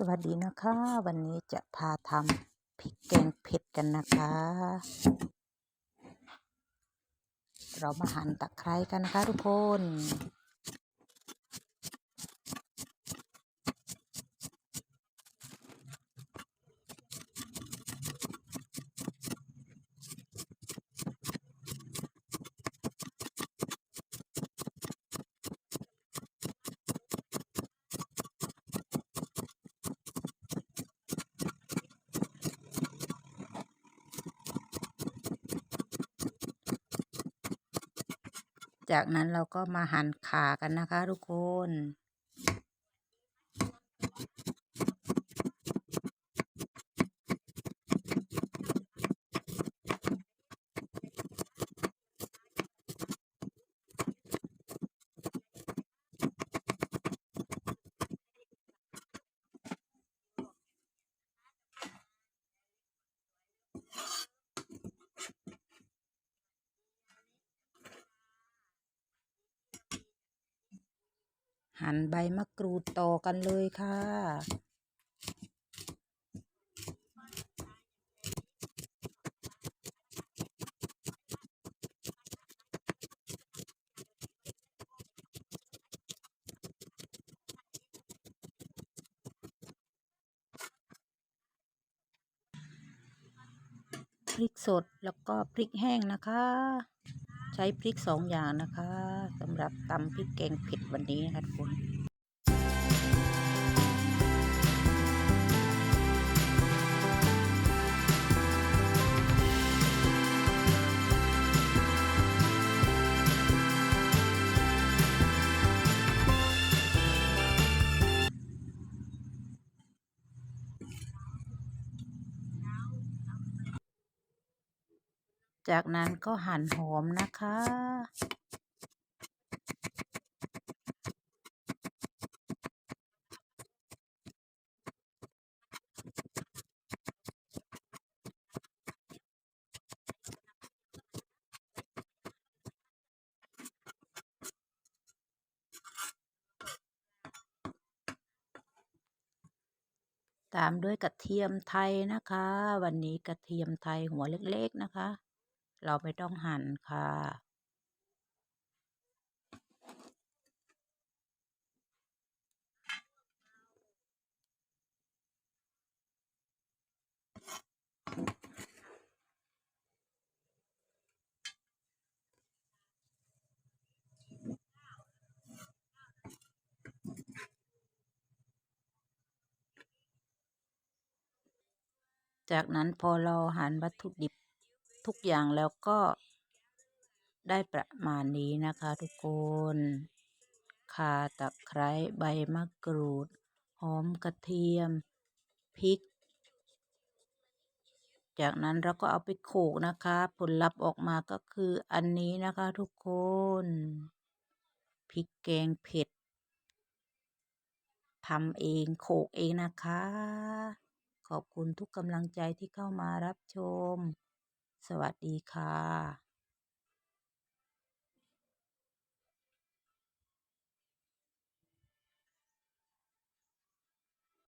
สวัสดีนะคะ วันนี้จะพาทำพริกแกงเผ็ดกันนะคะ เรามาหั่นตะไคร้กันนะคะทุกคน จากนั้นเราก็มาหั่นขากันนะคะทุกคน หั่นใบมะกรูดต่อกันเลยค่ะ พริกสดแล้วก็พริกแห้งนะคะ ใช้พริกสองอย่างนะคะสำหรับตำพริกแกงเผ็ดวันนี้นะคะทุกคน จากนั้นก็หั่นหอมนะคะ ตามด้วยกระเทียมไทยนะคะ วันนี้กระเทียมไทยหัวเล็กๆนะคะ เราไม่ต้องหั่นค่ะ จากนั้นพอเราหั่นวัตถุดิบ ทุกอย่างแล้วก็ได้ประมาณนี้นะคะทุกคนข่าตะไคร้ใบมะกรูด หอมกระเทียม พริก จากนั้นเราก็เอาไปโขกนะคะ ผลลัพธ์ออกมาก็คืออันนี้นะคะทุกคน พริกแกงเผ็ดทำเองโขกเองนะคะ ขอบคุณทุกกำลังใจที่เข้ามารับชม สวัสดีค่ะ